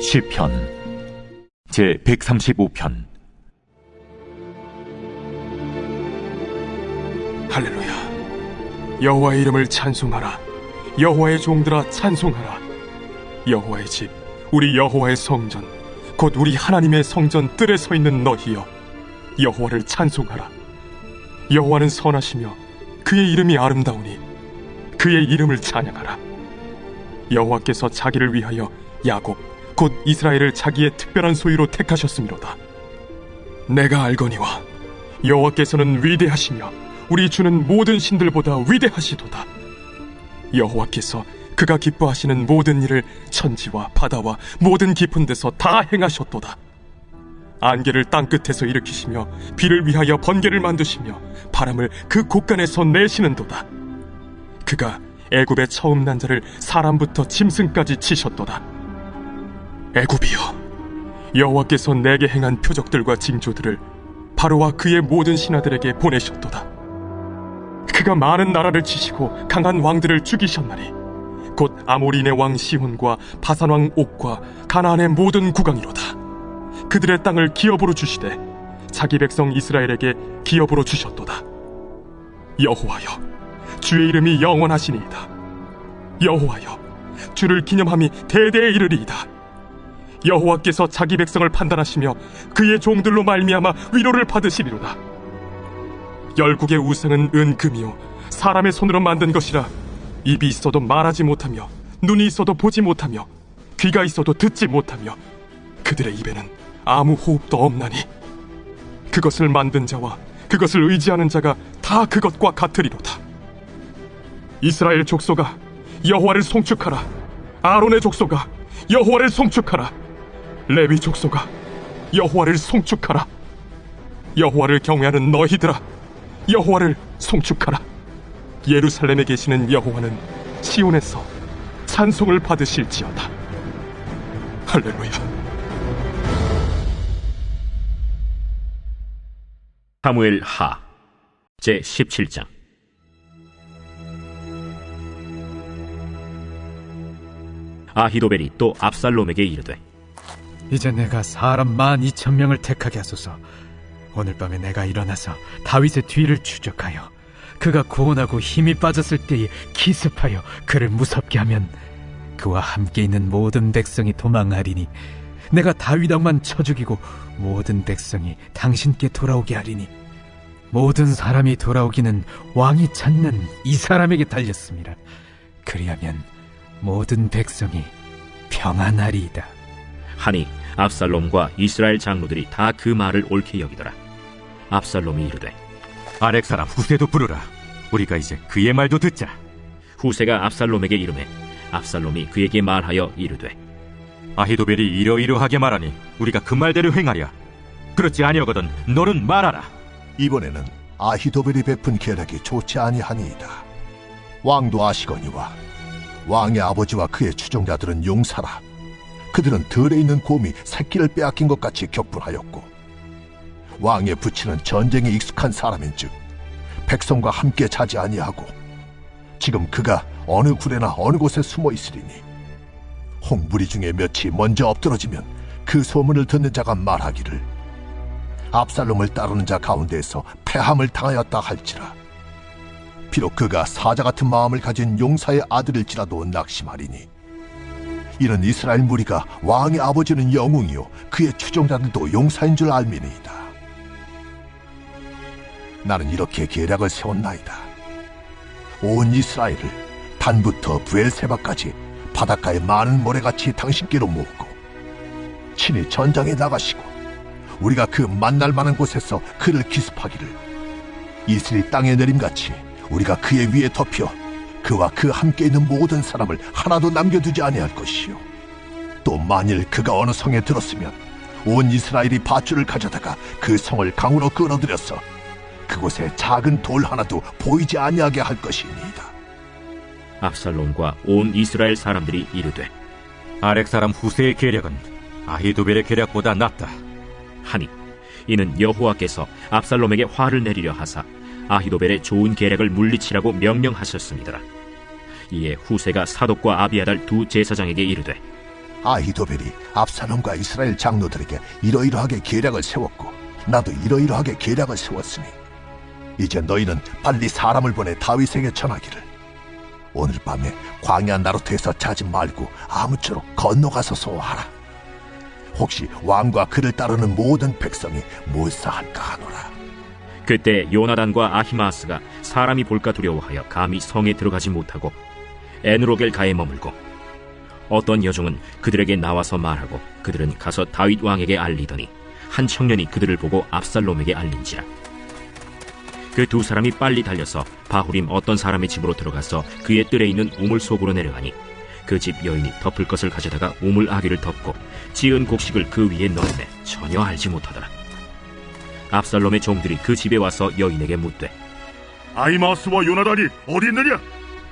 시편 제 135편 할렐루야. 여호와의 이름을 찬송하라. 여호와의 종들아 찬송하라. 여호와의 집, 우리 여호와의 성전, 곧 우리 하나님의 성전 뜰에 서 있는 너희여. 여호와를 찬송하라. 여호와는 선하시며 그의 이름이 아름다우니 그의 이름을 찬양하라. 여호와께서 자기를 위하여 야곱 곧 이스라엘을 자기의 특별한 소유로 택하셨음이로다. 내가 알거니와 여호와께서는 위대하시며 우리 주는 모든 신들보다 위대하시도다. 여호와께서 그가 기뻐하시는 모든 일을 천지와 바다와 모든 깊은 데서 다 행하셨도다. 안개를 땅 끝에서 일으키시며 비를 위하여 번개를 만드시며 바람을 그 곳간에서 내시는도다. 그가 애굽의 처음 난 자를 사람부터 짐승까지 치셨도다. 애굽이여, 여호와께서 내게 행한 표적들과 징조들을 바로와 그의 모든 신하들에게 보내셨도다. 그가 많은 나라를 치시고 강한 왕들을 죽이셨나니 곧 아모리네 왕 시혼과 바산 왕 옥과 가나안의 모든 국왕이로다. 그들의 땅을 기업으로 주시되 자기 백성 이스라엘에게 기업으로 주셨도다. 여호와여, 주의 이름이 영원하시니이다. 여호와여, 주를 기념함이 대대에 이르리이다. 여호와께서 자기 백성을 판단하시며 그의 종들로 말미암아 위로를 받으시리로다. 열국의 우상은 은금이요 사람의 손으로 만든 것이라 입이 있어도 말하지 못하며 눈이 있어도 보지 못하며 귀가 있어도 듣지 못하며 그들의 입에는 아무 호흡도 없나니 그것을 만든 자와 그것을 의지하는 자가 다 그것과 같으리로다. 이스라엘 족속아 여호와를 송축하라. 아론의 족속아 여호와를 송축하라. 레위 족속아 여호와를 송축하라. 여호와를 경외하는 너희들아 여호와를 송축하라. 예루살렘에 계시는 여호와는 시온에서 찬송을 받으실지어다. 할렐루야. 사무엘 하, 제 17장. 아히도벨이 또 압살롬에게 이르되 이제 내가 사람 만 이천 명을 택하게 하소서. 오늘 밤에 내가 일어나서 다윗의 뒤를 추적하여 그가 고온하고 힘이 빠졌을 때에 기습하여 그를 무섭게 하면 그와 함께 있는 모든 백성이 도망하리니 내가 다윗 왕만 쳐 죽이고 모든 백성이 당신께 돌아오게 하리니 모든 사람이 돌아오기는 왕이 찾는 이 사람에게 달렸습니다. 그리하면 모든 백성이 평안하리이다. 하니 압살롬과 이스라엘 장로들이 다 그 말을 옳게 여기더라. 압살롬이 이르되 아렉 사람 후세도 부르라. 우리가 이제 그의 말도 듣자. 후세가 압살롬에게 이르매 압살롬이 그에게 말하여 이르되 아히도벨이 이러이러하게 말하니 우리가 그 말대로 행하랴. 그렇지 아니하거든 너는 말하라. 이번에는 아히도벨이 베푼 계략이 좋지 아니하니이다. 왕도 아시거니와 왕의 아버지와 그의 추종자들은 용사라. 그들은 들에 있는 곰이 새끼를 빼앗긴 것 같이 격분하였고 왕의 부친은 전쟁에 익숙한 사람인즉 백성과 함께 자지 아니하고 지금 그가 어느 굴에나 어느 곳에 숨어 있으리니 홍무리 중에 몇이 먼저 엎드러지면 그 소문을 듣는 자가 말하기를 압살롬을 따르는 자 가운데에서 패함을 당하였다 할지라 비록 그가 사자 같은 마음을 가진 용사의 아들일지라도 낙심하리니 이런 이스라엘 무리가 왕의 아버지는 영웅이요 그의 추종자들도 용사인 줄 알미니이다. 나는 이렇게 계략을 세웠나이다. 온 이스라엘을 단부터 부엘세바까지 바닷가의 많은 모래같이 당신께로 모으고 친히 전장에 나가시고 우리가 그 만날 만한 곳에서 그를 기습하기를 이슬이 땅에 내림같이 우리가 그의 위에 덮여 그와 그 함께 있는 모든 사람을 하나도 남겨두지 아니할 것이요. 또 만일 그가 어느 성에 들었으면 온 이스라엘이 밧줄을 가져다가 그 성을 강으로 끌어들여서 그곳에 작은 돌 하나도 보이지 아니하게 할 것이니이다. 압살롬과 온 이스라엘 사람들이 이르되 아렉 사람 후세의 계략은 아히도벨의 계략보다 낫다. 하니 이는 여호와께서 압살롬에게 화를 내리려 하사 아히도벨의 좋은 계략을 물리치라고 명령하셨습니다. 이에 후세가 사독과 아비아달 두 제사장에게 이르되 아히도벨이 압살롬과 이스라엘 장로들에게 이러이러하게 계략을 세웠고 나도 이러이러하게 계략을 세웠으니 이제 너희는 빨리 사람을 보내 다윗에게 전하기를 오늘 밤에 광야 나루트에서 자지 말고 아무쪼록 건너가서 소하라. 혹시 왕과 그를 따르는 모든 백성이 몰사할까 하노라. 그때 요나단과 아히마스가 사람이 볼까 두려워하여 감히 성에 들어가지 못하고 에누로겔 가에 머물고 어떤 여종은 그들에게 나와서 말하고 그들은 가서 다윗 왕에게 알리더니 한 청년이 그들을 보고 압살롬에게 알린지라 그 두 사람이 빨리 달려서 바후림 어떤 사람의 집으로 들어가서 그의 뜰에 있는 우물 속으로 내려가니 그 집 여인이 덮을 것을 가져다가 우물 아귀를 덮고 지은 곡식을 그 위에 넣는데 전혀 알지 못하더라 압살롬의 종들이 그 집에 와서 여인에게 묻되 아이마스와 요나단이 어디 있느냐?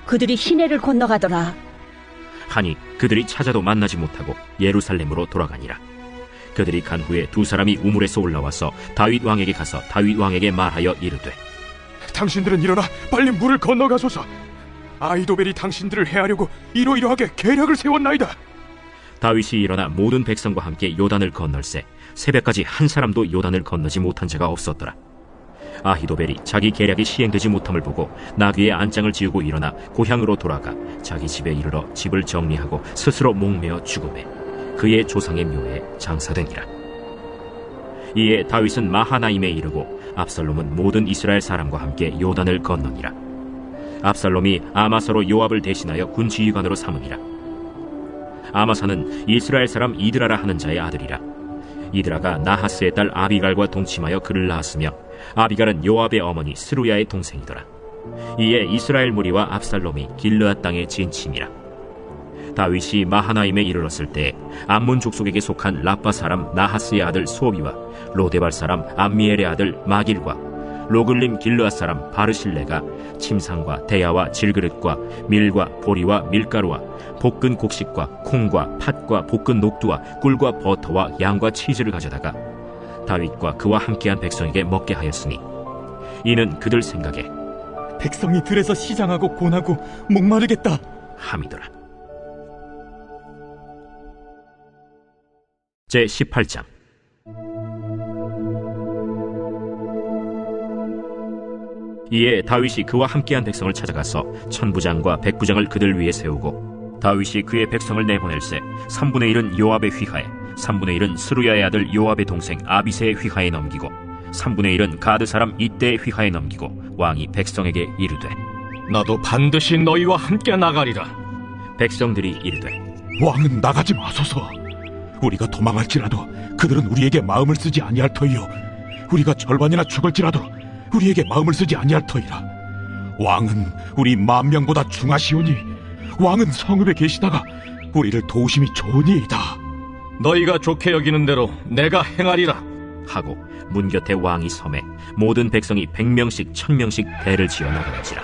그들이 시내를 건너가더라. 하니 그들이 찾아도 만나지 못하고 예루살렘으로 돌아가니라. 그들이 간 후에 두 사람이 우물에서 올라와서 다윗 왕에게 가서 다윗 왕에게 말하여 이르되 당신들은 일어나 빨리 물을 건너가소서. 아이도벨이 당신들을 해하려고 이러이러하게 계략을 세웠나이다. 다윗이 일어나 모든 백성과 함께 요단을 건널세 새벽까지 한 사람도 요단을 건너지 못한 자가 없었더라. 아히도벨이 자기 계략이 시행되지 못함을 보고 나귀의 안장을 지우고 일어나 고향으로 돌아가 자기 집에 이르러 집을 정리하고 스스로 목매어 죽음에 그의 조상의 묘에 장사되니라. 이에 다윗은 마하나임에 이르고 압살롬은 모든 이스라엘 사람과 함께 요단을 건너니라. 압살롬이 아마사로 요압을 대신하여 군 지휘관으로 삼으니라. 아마사는 이스라엘 사람 이드라라 하는 자의 아들이라. 이드라가 나하스의 딸 아비갈과 동침하여 그를 낳았으며 아비갈은 요압의 어머니 스루야의 동생이더라. 이에 이스라엘 무리와 압살롬이 길르앗 땅에 진침이라. 다윗이 마하나임에 이르렀을 때 암몬 족속에게 속한 라빠 사람 나하스의 아들 소비와 로데발 사람 암미엘의 아들 마길과 로글림 길르앗 사람 바르실레가 침상과 대야와 질그릇과 밀과 보리와 밀가루와 볶은 곡식과 콩과 팥과 볶은 녹두와 꿀과 버터와 양과 치즈를 가져다가 다윗과 그와 함께한 백성에게 먹게 하였으니 이는 그들 생각에 백성이 들에서 시장하고 곤하고 목마르겠다. 함이더라. 제 18장 이에 다윗이 그와 함께한 백성을 찾아가서 천부장과 백부장을 그들 위에 세우고 다윗이 그의 백성을 내보낼세 3분의 1은 요압의 휘하에 3분의 1은 스루야의 아들 요압의 동생 아비세의 휘하에 넘기고 3분의 1은 가드 사람 이때의 휘하에 넘기고 왕이 백성에게 이르되 나도 반드시 너희와 함께 나가리라. 백성들이 이르되 왕은 나가지 마소서. 우리가 도망할지라도 그들은 우리에게 마음을 쓰지 아니할 터이요. 우리가 절반이나 죽을지라도 우리에게 마음을 쓰지 아니할 터이라. 왕은 우리 만 명보다 중하시오니 왕은 성읍에 계시다가 우리를 도우심이 좋으니이다. 너희가 좋게 여기는 대로 내가 행하리라. 하고 문 곁에 왕이 섬에 모든 백성이 백명씩 천명씩 대를 지어 나가는지라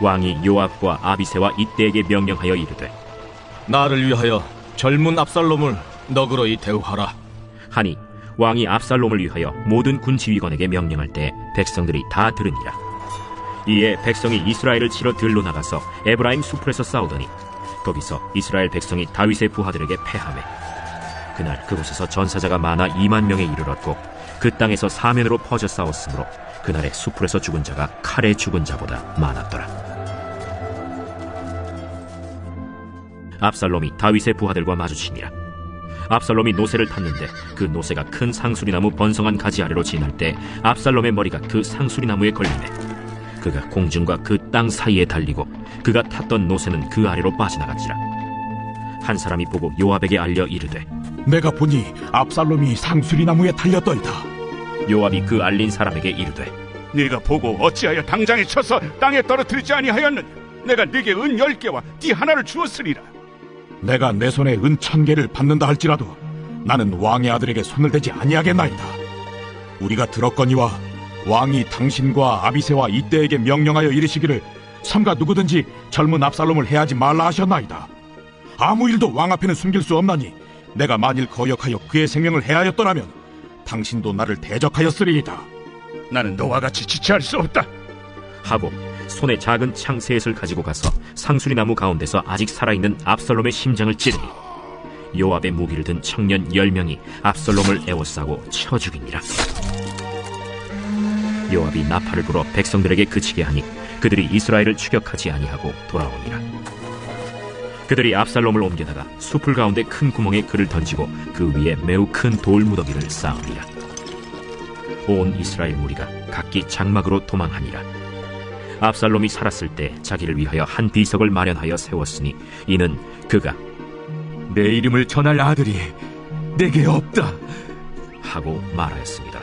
왕이 요압과 아비세와 이때에게 명령하여 이르되 나를 위하여 젊은 압살롬을 너그러이 대우하라. 하니 왕이 압살롬을 위하여 모든 군 지휘관에게 명령할 때 백성들이 다 들으니라 이에 백성이 이스라엘을 치러 들로 나가서 에브라임 수풀에서 싸우더니 거기서 이스라엘 백성이 다윗의 부하들에게 패하매 그날 그곳에서 전사자가 많아 2만 명에 이르렀고 그 땅에서 사면으로 퍼져 싸웠으므로 그날의 수풀에서 죽은 자가 칼에 죽은 자보다 많았더라 압살롬이 다윗의 부하들과 마주치니라 압살롬이 노새를 탔는데 그 노새가 큰 상수리나무 번성한 가지 아래로 지날 때 압살롬의 머리가 그 상수리나무에 걸리네 그가 공중과 그 땅 사이에 달리고 그가 탔던 노새는 그 아래로 빠져나갔지라 한 사람이 보고 요압에게 알려 이르되 내가 보니 압살롬이 상수리 나무에 달렸더이다. 요압이 그 알린 사람에게 이르되 네가 보고 어찌하여 당장에 쳐서 땅에 떨어뜨리지 아니하였느냐? 내가 네게 은 열 개와 띠 하나를 주었으리라. 내가 내 손에 은 천 개를 받는다 할지라도 나는 왕의 아들에게 손을 대지 아니하겠나이다. 우리가 들었거니와 왕이 당신과 아비세와 이때에게 명령하여 이르시기를 삼가 누구든지 젊은 압살롬을 해하지 말라 하셨나이다. 아무 일도 왕 앞에는 숨길 수 없나니 내가 만일 거역하여 그의 생명을 해하였더라면 당신도 나를 대적하였으리이다. 나는 너와 같이 지체할 수 없다. 하고 손에 작은 창 셋을 가지고 가서 상수리 나무 가운데서 아직 살아있는 압살롬의 심장을 찌르니 요압의 무기를 든 청년 열 명이 압살롬을 에워싸고 쳐 죽이니라. 요압이 나팔을 불어 백성들에게 그치게 하니 그들이 이스라엘을 추격하지 아니하고 돌아오니라. 그들이 압살롬을 옮겨다가 숲을 가운데 큰 구멍에 그를 던지고 그 위에 매우 큰 돌 무더기를 쌓으니라. 온 이스라엘 무리가 각기 장막으로 도망하니라. 압살롬이 살았을 때 자기를 위하여 한 비석을 마련하여 세웠으니 이는 그가 내 이름을 전할 아들이 내게 없다. 하고 말하였습니다.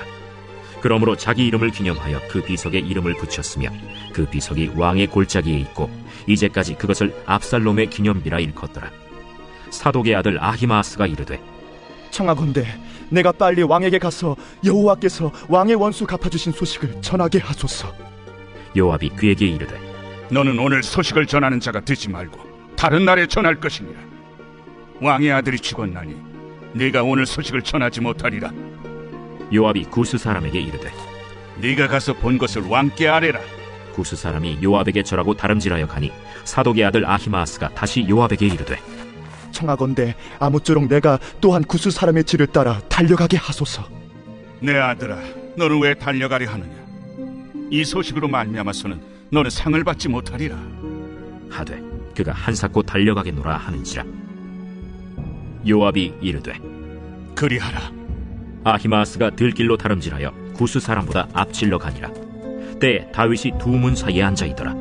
그러므로 자기 이름을 기념하여 그 비석에 이름을 붙였으며 그 비석이 왕의 골짜기에 있고 이제까지 그것을 압살롬의 기념비라 일컫더라. 사독의 아들 아히마아스가 이르되 청하건대 내가 빨리 왕에게 가서 여호와께서 왕의 원수 갚아주신 소식을 전하게 하소서. 요압이 그에게 이르되 너는 오늘 소식을 전하는 자가 되지 말고 다른 날에 전할 것이니라. 왕의 아들이 죽었나니 네가 오늘 소식을 전하지 못하리라. 요압이 구스 사람에게 이르되 네가 가서 본 것을 왕께 아뢰라. 구스 사람이 요압에게 절하고 다름질하여 가니 사독의 아들 아히마아스가 다시 요압에게 이르되 청하건대 아무쪼록 내가 또한 구스 사람의 길을 따라 달려가게 하소서. 내 아들아, 너는 왜 달려가려 하느냐? 이 소식으로 말미암아서는 너는 상을 받지 못하리라. 하되 그가 한사코 달려가겠노라 하는지라 요압이 이르되 그리하라. 아히마아스가 들길로 다름질하여 구스 사람보다 앞질러 가니라 때에 다윗이 두 문 사이에 앉아 있더라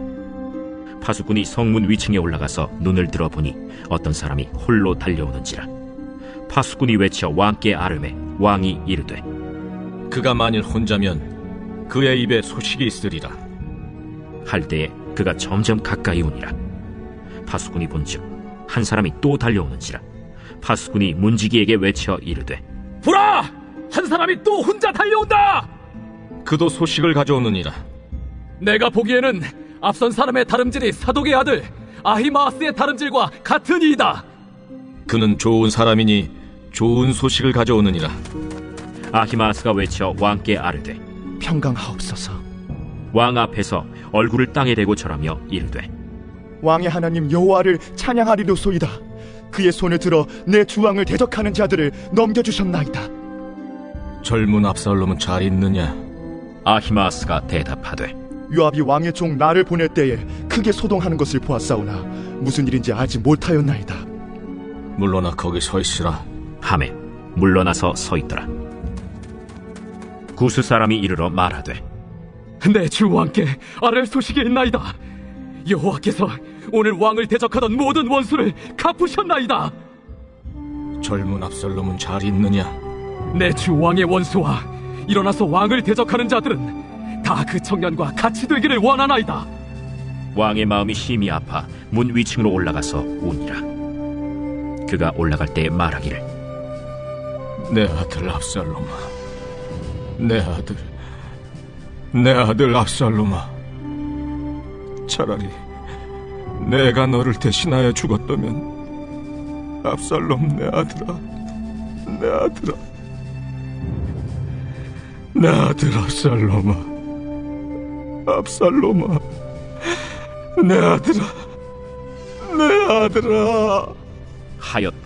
파수꾼이 성문 위층에 올라가서 눈을 들어보니 어떤 사람이 홀로 달려오는지라 파수꾼이 외쳐 왕께 아름해 왕이 이르되 그가 만일 혼자면 그의 입에 소식이 있으리라. 할 때에 그가 점점 가까이 오니라 파수꾼이 본즉 한 사람이 또 달려오는지라 파수꾼이 문지기에게 외쳐 이르되 보라! 한 사람이 또 혼자 달려온다! 그도 소식을 가져오느니라. 내가 보기에는 앞선 사람의 다름질이 사독의 아들 아히마아스의 다름질과 같은 이이다. 그는 좋은 사람이니 좋은 소식을 가져오느니라. 아히마아스가 외쳐 왕께 아르되 평강하옵소서. 왕 앞에서 얼굴을 땅에 대고 절하며 이르되 왕의 하나님 여호와를 찬양하리로소이다. 그의 손을 들어 내 주왕을 대적하는 자들을 넘겨주셨나이다. 젊은 압살롬은 잘 있느냐? 아히마아스가 대답하되 요압이 왕의 종 나를 보낼 때에 크게 소동하는 것을 보았사오나 무슨 일인지 알지 못하였나이다. 물러나 거기 서 있으라. 함에 물러나서 서 있더라 구스 사람이 이르러 말하되 내 주 왕께 아랠 소식이 있나이다. 여호와께서 오늘 왕을 대적하던 모든 원수를 갚으셨나이다. 젊은 압살롬은 잘 있느냐? 내 주 왕의 원수와 일어나서 왕을 대적하는 자들은 다 그 청년과 같이 되기를 원하나이다. 왕의 마음이 심히 아파 문 위층으로 올라가서 우니라 그가 올라갈 때 말하기를 내 아들 압살롬아, 내 아들, 내 아들 압살롬아. 차라리 내가 너를 대신하여 죽었다면 압살롬 내 아들아, 내 아들아, 내 아들 압살롬아, 압살롬아, 내 아들아, 내 아들아. 하였더라